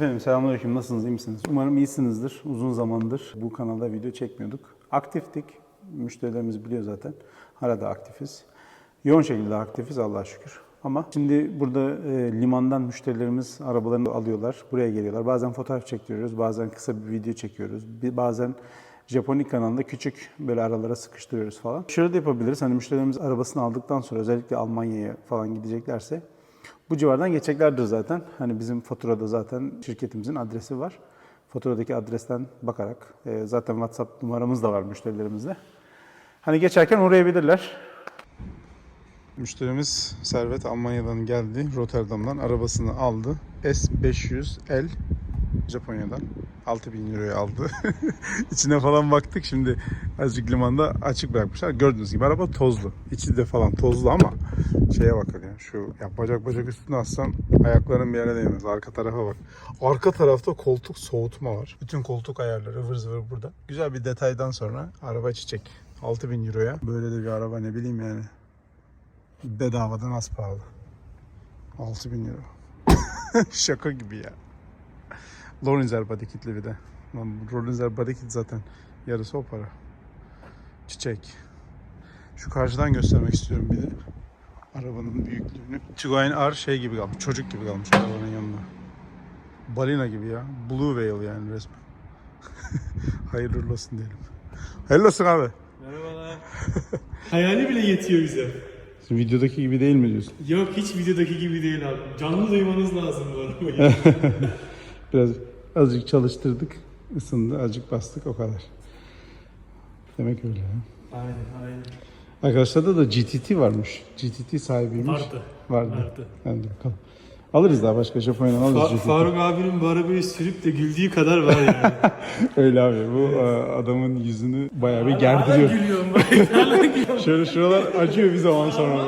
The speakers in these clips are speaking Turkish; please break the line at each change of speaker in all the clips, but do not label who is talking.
Efendim selamünaleyküm. Nasılsınız? iyi misiniz? Umarım iyisinizdir. Uzun zamandır bu kanalda video çekmiyorduk. Aktiftik. Müşterilerimiz biliyor zaten. Hala da aktifiz. Yoğun şekilde aktifiz Allah'a şükür. Ama şimdi burada e, limandan müşterilerimiz arabalarını alıyorlar. Buraya geliyorlar. Bazen fotoğraf çektiriyoruz. Bazen kısa bir video çekiyoruz. Bir, bazen Japonik kanalında küçük böyle aralara sıkıştırıyoruz falan. Şöyle de yapabiliriz. Hani müşterilerimiz arabasını aldıktan sonra özellikle Almanya'ya falan gideceklerse bu civardan geçeceklerdir zaten. Hani bizim faturada zaten şirketimizin adresi var. Faturadaki adresten bakarak e, zaten WhatsApp numaramız da var müşterilerimizle. Hani geçerken uğrayabilirler. Müşterimiz Servet Almanya'dan geldi. Rotterdam'dan arabasını aldı. S500L Japonya'dan 6000 euroya aldı. İçine falan baktık. Şimdi azıcık limanda açık bırakmışlar. Gördüğünüz gibi araba tozlu. İçi de falan tozlu ama şeye bakın ya. Şu ya bacak bacak üstüne assan ayakların bir yere değmez. Arka tarafa bak. Arka tarafta koltuk soğutma var. Bütün koltuk ayarları ıvır zıvır burada. Güzel bir detaydan sonra araba çiçek. 6000 euroya. Böyle de bir araba ne bileyim yani. Bedavadan az pahalı. 6000 euro. Şaka gibi ya. Lorenzer body kitli bir de. Lorenzer body kit zaten yarısı o para. Çiçek. Şu karşıdan göstermek istiyorum bir de. Arabanın büyüklüğünü. Tiguan R şey gibi kalmış. Çocuk gibi kalmış arabanın yanında. Balina gibi ya. Blue whale yani resmen. Hayırlı olsun diyelim. Hayırlı olsun abi.
Merhabalar. Hayali bile yetiyor bize.
Şimdi videodaki gibi değil mi diyorsun?
Yok hiç videodaki gibi değil abi. Canlı duymanız lazım bu arabayı.
Biraz azıcık çalıştırdık. ısındı. Azıcık bastık o kadar. Demek öyle ya.
aynen aynen.
Arkadaşlarda da GTT varmış. GTT sahibiymiş.
Vardı.
Vardı.
Vardı.
Hadi bakalım. Alırız daha başka Japonya'dan alırız
Fa-
GTT.
Faruk abinin bu arabayı sürüp de güldüğü kadar var yani.
Öyle abi. Bu e, adamın yüzünü bayağı bir
Hala
gerdiriyor.
gülüyorum bak. Hala gülüyorum.
Şöyle şuralar acıyor bir zaman sonra.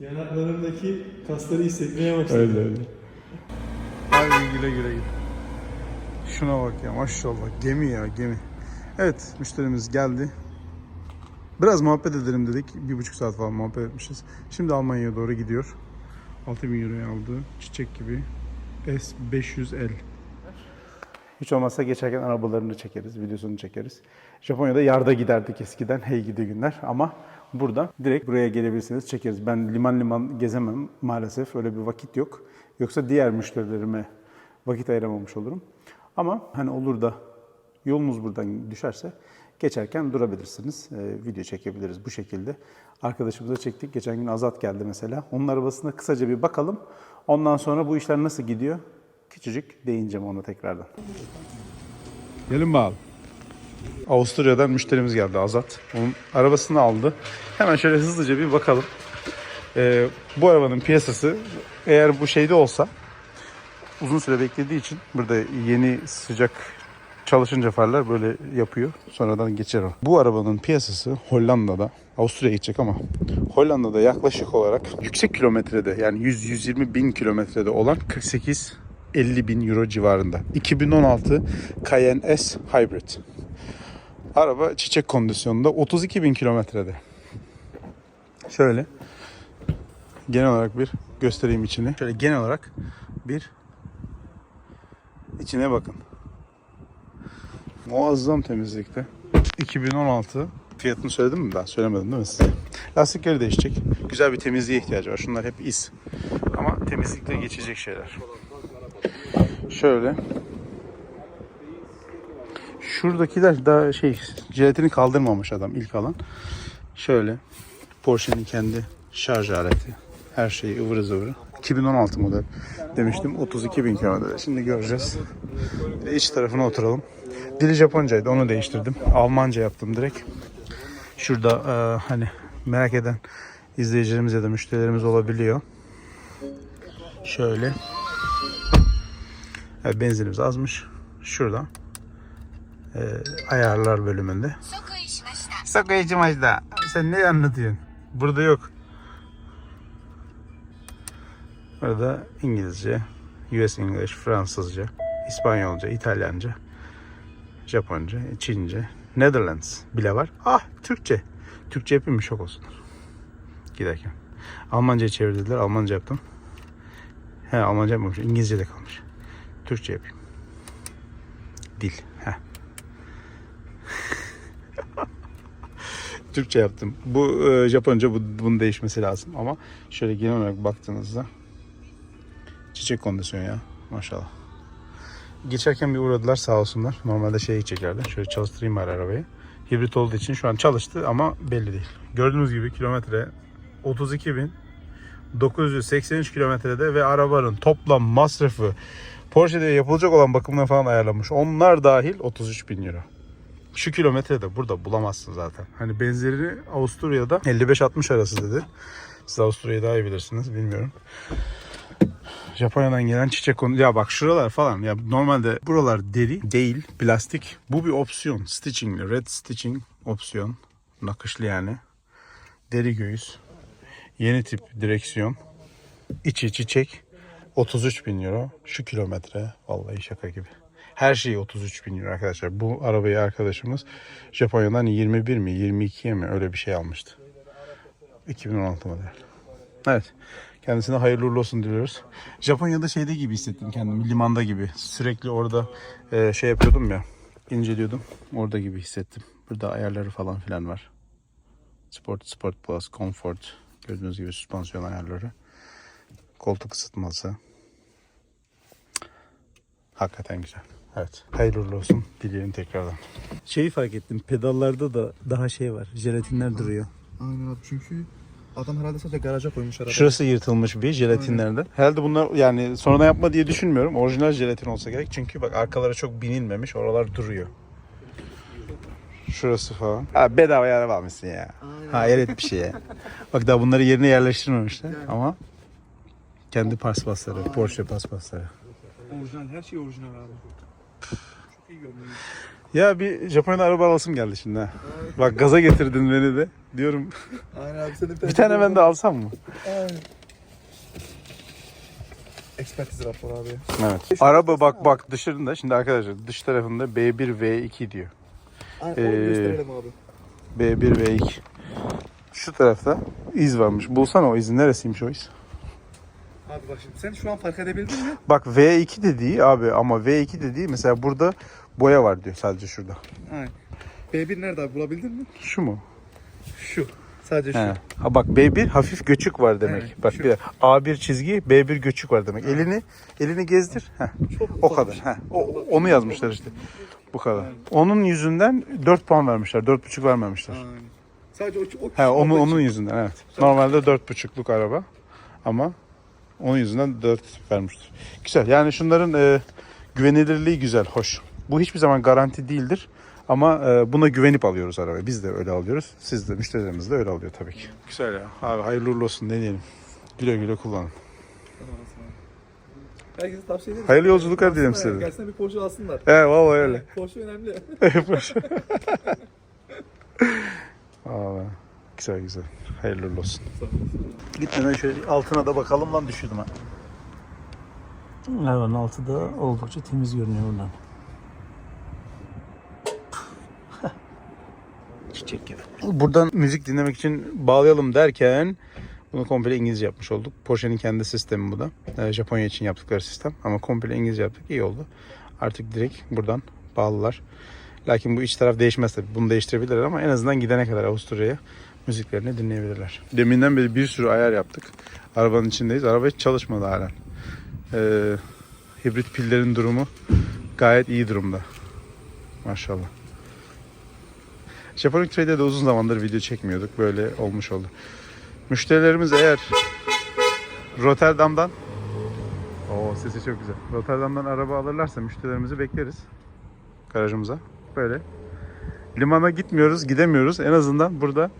Yanaklarımdaki kasları hissetmeye başladım.
öyle öyle. Hadi güle güle git. Şuna bak ya maşallah gemi ya gemi. Evet müşterimiz geldi. Biraz muhabbet edelim dedik. Bir buçuk saat falan muhabbet etmişiz. Şimdi Almanya'ya doğru gidiyor. 6000 euroya aldı. Çiçek gibi. S500L. Hiç olmazsa geçerken arabalarını çekeriz, videosunu çekeriz. Japonya'da yarda giderdik eskiden, hey gidi günler. Ama buradan direkt buraya gelebilirsiniz, çekeriz. Ben liman liman gezemem maalesef, öyle bir vakit yok. Yoksa diğer müşterilerime vakit ayıramamış olurum. Ama hani olur da yolunuz buradan düşerse geçerken durabilirsiniz. Ee, video çekebiliriz bu şekilde. Arkadaşımıza çektik. Geçen gün Azat geldi mesela. Onun arabasına kısaca bir bakalım. Ondan sonra bu işler nasıl gidiyor? Küçücük değineceğim ona tekrardan. Gelin bakalım. Avusturya'dan müşterimiz geldi Azat. Onun arabasını aldı. Hemen şöyle hızlıca bir bakalım. Ee, bu arabanın piyasası eğer bu şeyde olsa uzun süre beklediği için burada yeni sıcak çalışınca farlar böyle yapıyor. Sonradan geçer o. Bu arabanın piyasası Hollanda'da, Avusturya'ya gidecek ama Hollanda'da yaklaşık olarak yüksek kilometrede yani 100-120 bin kilometrede olan 48 50 bin euro civarında. 2016 Cayenne S Hybrid. Araba çiçek kondisyonunda 32 bin kilometrede. Şöyle genel olarak bir göstereyim içini. Şöyle genel olarak bir içine bakın. Muazzam temizlikte. 2016 fiyatını söyledim mi ben? Söylemedim değil mi size? Lastikleri değişecek. Güzel bir temizliğe ihtiyacı var. Şunlar hep iz. Ama temizlikle geçecek şeyler. Şöyle. Şuradakiler daha şey jiletini kaldırmamış adam ilk alan. Şöyle. Porsche'nin kendi şarj aleti. Her şeyi ıvırı zıvırı. 2016 model demiştim. 32 bin kilometre. Şimdi göreceğiz. Bir de iç tarafına oturalım. Dili Japoncaydı onu değiştirdim. Almanca yaptım direkt. Şurada e, hani merak eden izleyicilerimiz ya da müşterilerimiz olabiliyor. Şöyle. Evet, benzinimiz azmış. Şurada. E, ayarlar bölümünde. Soku içimajda. Sen ne anlatıyorsun? Burada yok. Burada İngilizce, US English, Fransızca, İspanyolca, İtalyanca. Japonca, Çince, Netherlands bile var. Ah Türkçe. Türkçe yapayım mı şok olsunlar. Giderken. Almanca'ya çevirdiler. Almanca yaptım. He Almanca mı? İngilizce de kalmış. Türkçe yapayım. Dil. He. Türkçe yaptım. Bu e, Japonca bu, bunun değişmesi lazım ama şöyle genel olarak baktığınızda çiçek kondisyonu ya maşallah. Geçerken bir uğradılar sağ olsunlar. Normalde şey gideceklerdi. Şöyle çalıştırayım bari arabayı. Hibrit olduğu için şu an çalıştı ama belli değil. Gördüğünüz gibi kilometre 32.983 kilometrede ve arabanın toplam masrafı Porsche'de yapılacak olan bakımına falan ayarlanmış. Onlar dahil 33 bin euro. Şu kilometrede burada bulamazsın zaten. Hani benzerini Avusturya'da 55-60 arası dedi. Siz Avusturya'yı daha iyi bilirsiniz bilmiyorum. Japonya'dan gelen çiçek konu. Ya bak şuralar falan. Ya normalde buralar deri değil, plastik. Bu bir opsiyon. Stitching, red stitching opsiyon. Nakışlı yani. Deri göğüs. Yeni tip direksiyon. İçi çiçek. 33 bin euro. Şu kilometre. Vallahi şaka gibi. Her şey 33 bin euro arkadaşlar. Bu arabayı arkadaşımız Japonya'dan 21 mi 22'ye mi öyle bir şey almıştı. 2016 model. Evet. Kendisine hayırlı uğurlu olsun diliyoruz. Japonya'da şeyde gibi hissettim kendimi. Limanda gibi. Sürekli orada e, şey yapıyordum ya. inceliyordum. Orada gibi hissettim. Burada ayarları falan filan var. Sport, Sport Plus, Comfort. Gördüğünüz gibi süspansiyon ayarları. Koltuk ısıtması. Hakikaten güzel. Evet. Hayırlı uğurlu olsun. Dileyelim tekrardan. Şeyi fark ettim. Pedallarda da daha şey var. Jelatinler duruyor.
Aynen abi çünkü adam herhalde sadece garaja koymuş arabayı.
Şurası yırtılmış bir jelatinlerden. Herhalde bunlar yani sonradan yapma diye düşünmüyorum. Orijinal jelatin olsa gerek. Çünkü bak arkalara çok binilmemiş. Oralar duruyor. Şurası falan. Ha bedava araba almışsın ya. Hayret bir şey ya. Bak daha bunları yerine yerleştirmemişler ama kendi paspasları, Porsche paspasları.
Orijinal her şey orijinal abi. Çok iyi görünüyor.
Ya bir Japonya'da araba alasım geldi şimdi ha. Bak gaza getirdin beni de. Diyorum
Aynen abi senin
bir tane ben de alsam mı?
Aynen. Ekspertiz rapor abi.
Evet. Araba bak bak dışarında şimdi arkadaşlar dış tarafında B1 V2 diyor.
Aynen
Ee,
onu gösterelim abi.
B1 V2. Şu tarafta iz varmış. Bulsana o izin neresiymiş o iz?
Abi bak şimdi sen şu an fark edebildin mi?
Bak V2 dediği abi ama V2 dediği mesela burada boya var diyor sadece şurada.
Aynen. B1 nerede abi bulabildin mi?
Şu mu?
Şu. Sadece şu.
He. Ha bak B1 hafif göçük var demek.
Evet,
bak
şu.
bir de A1 çizgi B1 göçük var demek. Elini elini gezdir. Heh.
Çok
O kadar. Heh. O, onu yazmışlar işte. Bu kadar. Onun yüzünden 4 puan vermişler. 4,5 vermemişler.
Aynen. Sadece o, o
He, onun, onun yüzünden evet. Normalde 4,5'luk araba ama onun yüzünden 4 vermiştir. Güzel. Yani şunların e, güvenilirliği güzel, hoş. Bu hiçbir zaman garanti değildir. Ama e, buna güvenip alıyoruz arabayı. Biz de öyle alıyoruz. Siz de müşterilerimiz de öyle alıyor tabii ki. Güzel ya. Abi hayırlı uğurlu olsun ne diyelim. Güle güle kullanın.
Herkese tavsiye ederim.
Hayırlı yolculuklar dilerim size.
ya, Gelsene bir Porsche alsınlar.
Evet vallahi öyle.
Porsche önemli.
Vallahi. Güzel güzel. Hayırlı uğurlu olsun. Gitmeden şöyle altına da bakalım lan düşürdüm ha.
Hayvanın altı da oldukça temiz görünüyor buradan. Gibi.
Buradan müzik dinlemek için bağlayalım derken bunu komple İngilizce yapmış olduk. Porsche'nin kendi sistemi bu da. Ee, Japonya için yaptıkları sistem ama komple İngilizce yaptık. İyi oldu. Artık direkt buradan bağlılar. Lakin bu iç taraf değişmez tabii. Bunu değiştirebilirler ama en azından gidene kadar Avusturya'ya müziklerini dinleyebilirler. Deminden beri bir sürü ayar yaptık. Arabanın içindeyiz. Araba hiç çalışmadı halen. Ee, hibrit pillerin durumu gayet iyi durumda. Maşallah. Japonik Trade'de de uzun zamandır video çekmiyorduk. Böyle olmuş oldu. Müşterilerimiz eğer Rotterdam'dan o sesi çok güzel. Rotterdam'dan araba alırlarsa müşterilerimizi bekleriz garajımıza. Böyle. Limana gitmiyoruz, gidemiyoruz. En azından burada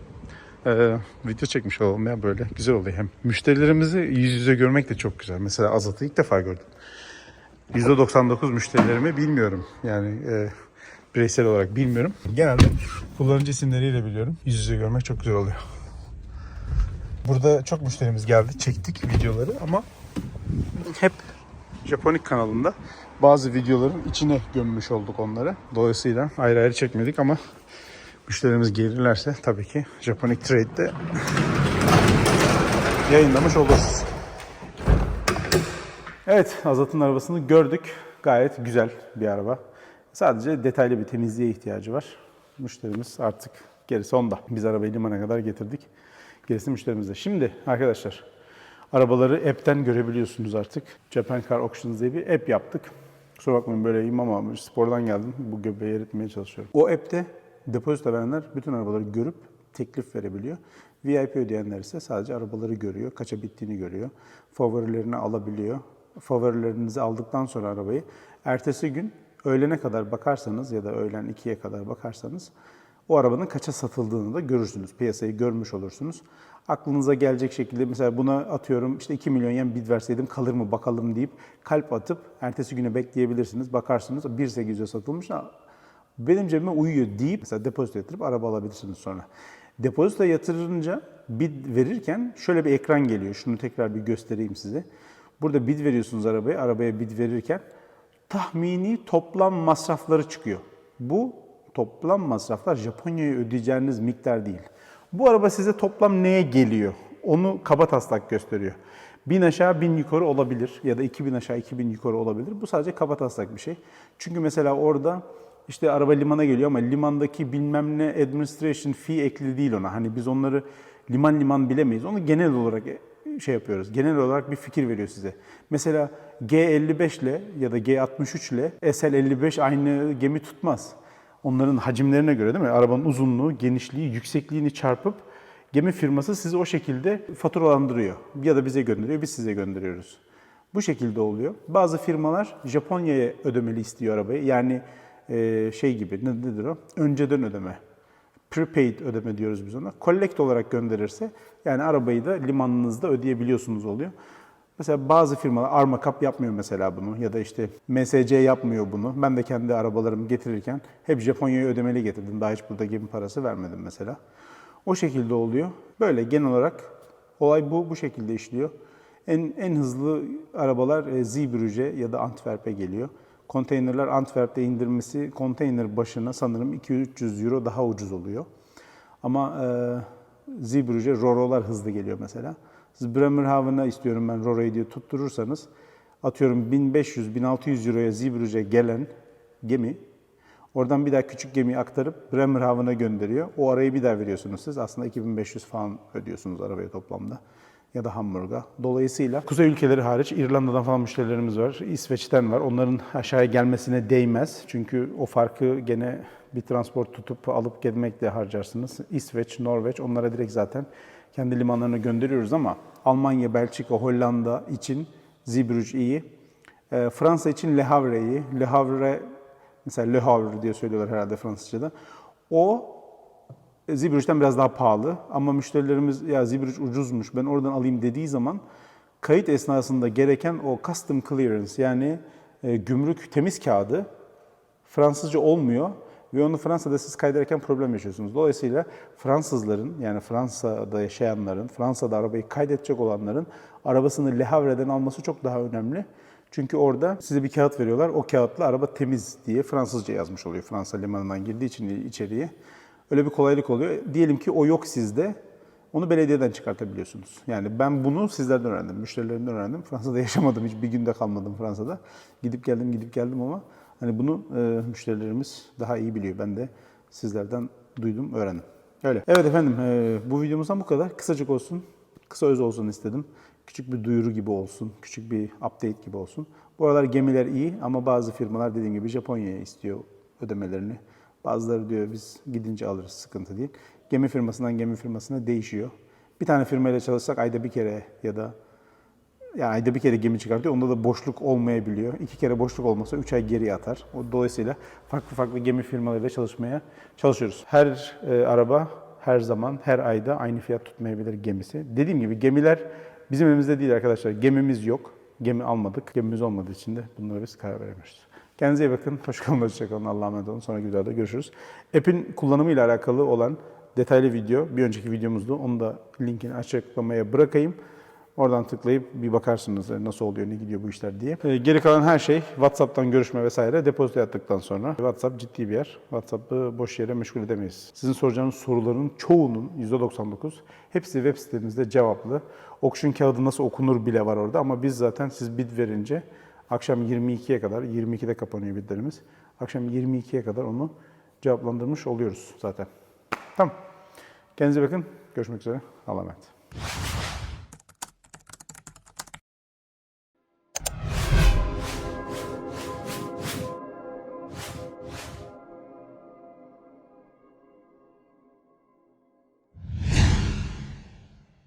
e, video çekmiş olalım ya böyle. Güzel oluyor. Hem müşterilerimizi yüz yüze görmek de çok güzel. Mesela Azat'ı ilk defa gördüm. %99 müşterilerimi bilmiyorum. Yani e, bireysel olarak bilmiyorum. Genelde kullanıcı isimleriyle biliyorum. Yüz yüze görmek çok güzel oluyor. Burada çok müşterimiz geldi. Çektik videoları ama hep Japonik kanalında bazı videoların içine gömmüş olduk onları. Dolayısıyla ayrı ayrı çekmedik ama müşterimiz gelirlerse tabii ki Japonik Trade'de yayınlamış oluruz. Evet, Azat'ın arabasını gördük. Gayet güzel bir araba. Sadece detaylı bir temizliğe ihtiyacı var. Müşterimiz artık gerisi onda. Biz arabayı limana kadar getirdik. Gerisi müşterimizde. Şimdi arkadaşlar, arabaları app'ten görebiliyorsunuz artık. Japan Car Auctions diye bir app yaptık. Kusura bakmayın böyleyim ama spordan geldim. Bu göbeği eritmeye çalışıyorum. O app'te depozito verenler bütün arabaları görüp teklif verebiliyor. VIP ödeyenler ise sadece arabaları görüyor, kaça bittiğini görüyor. Favorilerini alabiliyor. Favorilerinizi aldıktan sonra arabayı ertesi gün öğlene kadar bakarsanız ya da öğlen 2'ye kadar bakarsanız o arabanın kaça satıldığını da görürsünüz. Piyasayı görmüş olursunuz. Aklınıza gelecek şekilde mesela buna atıyorum işte 2 milyon yen bid verseydim kalır mı bakalım deyip kalp atıp ertesi güne bekleyebilirsiniz. Bakarsınız 1.800'e satılmış benim cebime uyuyor deyip mesela depozito yatırıp araba alabilirsiniz sonra. Depozito yatırınca bid verirken şöyle bir ekran geliyor. Şunu tekrar bir göstereyim size. Burada bid veriyorsunuz arabaya. Arabaya bid verirken tahmini toplam masrafları çıkıyor. Bu toplam masraflar Japonya'ya ödeyeceğiniz miktar değil. Bu araba size toplam neye geliyor? Onu kaba taslak gösteriyor. 1000 aşağı 1000 yukarı olabilir ya da 2000 aşağı 2000 yukarı olabilir. Bu sadece kaba taslak bir şey. Çünkü mesela orada işte araba limana geliyor ama limandaki bilmem ne administration fee ekli değil ona. Hani biz onları liman liman bilemeyiz. Onu genel olarak şey yapıyoruz. Genel olarak bir fikir veriyor size. Mesela G55 ile ya da G63 ile SL55 aynı gemi tutmaz. Onların hacimlerine göre değil mi? Arabanın uzunluğu, genişliği, yüksekliğini çarpıp gemi firması sizi o şekilde faturalandırıyor. Ya da bize gönderiyor, biz size gönderiyoruz. Bu şekilde oluyor. Bazı firmalar Japonya'ya ödemeli istiyor arabayı. Yani şey gibi, ne- nedir o? Önceden ödeme. Prepaid ödeme diyoruz biz ona. Collect olarak gönderirse yani arabayı da limanınızda ödeyebiliyorsunuz oluyor. Mesela bazı firmalar Armacap yapmıyor mesela bunu ya da işte MSC yapmıyor bunu. Ben de kendi arabalarımı getirirken hep Japonya'ya ödemeli getirdim. Daha hiç burada gemi parası vermedim mesela. O şekilde oluyor. Böyle genel olarak olay bu bu şekilde işliyor. En en hızlı arabalar e, Zeebrugge ya da Antwerp'e geliyor. Konteynerler Antwerp'te indirmesi konteyner başına sanırım 200-300 euro daha ucuz oluyor. Ama e, Zeebrugge Roro'lar hızlı geliyor mesela. Siz Bremerhaven'a istiyorum ben Roro'yu diye tutturursanız atıyorum 1500-1600 euroya Zeebrugge gelen gemi oradan bir daha küçük gemiyi aktarıp Bremerhaven'a gönderiyor. O arayı bir daha veriyorsunuz siz. Aslında 2500 falan ödüyorsunuz arabaya toplamda ya da Hamburg'a. Dolayısıyla kuzey ülkeleri hariç İrlanda'dan falan müşterilerimiz var, İsveç'ten var. Onların aşağıya gelmesine değmez. Çünkü o farkı gene bir transport tutup alıp gelmekle harcarsınız. İsveç, Norveç onlara direkt zaten kendi limanlarına gönderiyoruz ama Almanya, Belçika, Hollanda için Zeebrugge iyi. Ee, Fransa için Le Havre iyi. Le Havre, mesela Le Havre diye söylüyorlar herhalde Fransızca'da. O Zeebrugge'den biraz daha pahalı ama müşterilerimiz ya Zeebrugge ucuzmuş ben oradan alayım dediği zaman kayıt esnasında gereken o custom clearance yani e, gümrük temiz kağıdı Fransızca olmuyor ve onu Fransa'da siz kaydederken problem yaşıyorsunuz. Dolayısıyla Fransızların yani Fransa'da yaşayanların, Fransa'da arabayı kaydedecek olanların arabasını Le Havre'den alması çok daha önemli. Çünkü orada size bir kağıt veriyorlar. O kağıtla araba temiz diye Fransızca yazmış oluyor. Fransa limanından girdiği için içeriye. Öyle bir kolaylık oluyor. Diyelim ki o yok sizde. Onu belediyeden çıkartabiliyorsunuz. Yani ben bunu sizlerden öğrendim, müşterilerimden öğrendim. Fransa'da yaşamadım, hiç bir günde kalmadım Fransa'da. Gidip geldim, gidip geldim ama hani bunu e, müşterilerimiz daha iyi biliyor. Ben de sizlerden duydum, öğrendim. Öyle. Evet efendim, e, bu videomuzdan bu kadar. Kısacık olsun, kısa öz olsun istedim. Küçük bir duyuru gibi olsun, küçük bir update gibi olsun. Bu aralar gemiler iyi ama bazı firmalar dediğim gibi Japonya'ya istiyor ödemelerini. Bazıları diyor biz gidince alırız sıkıntı değil. Gemi firmasından gemi firmasına değişiyor. Bir tane firmayla çalışsak ayda bir kere ya da yani ayda bir kere gemi çıkartıyor. Onda da boşluk olmayabiliyor. İki kere boşluk olmasa üç ay geriye atar. O dolayısıyla farklı farklı gemi firmalarıyla çalışmaya çalışıyoruz. Her e, araba her zaman her ayda aynı fiyat tutmayabilir gemisi. Dediğim gibi gemiler bizim elimizde değil arkadaşlar. Gemimiz yok. Gemi almadık. Gemimiz olmadığı için de bunlara biz karar veremiyoruz. Kendinize iyi bakın. Hoş kalın, hoşça kalın. Allah'a emanet olun. Sonraki videoda görüşürüz. App'in kullanımıyla alakalı olan detaylı video bir önceki videomuzdu. Onu da linkini açıklamaya bırakayım. Oradan tıklayıp bir bakarsınız e, nasıl oluyor, ne gidiyor bu işler diye. E, Geri kalan her şey WhatsApp'tan görüşme vesaire depozito yattıktan sonra. WhatsApp ciddi bir yer. WhatsApp'ı boş yere meşgul edemeyiz. Sizin soracağınız soruların çoğunun %99 hepsi web sitemizde cevaplı. Auction kağıdı nasıl okunur bile var orada ama biz zaten siz bid verince akşam 22'ye kadar, 22'de kapanıyor bidlerimiz. Akşam 22'ye kadar onu cevaplandırmış oluyoruz zaten. Tamam. Kendinize bakın. Görüşmek üzere. Allah'a emanet.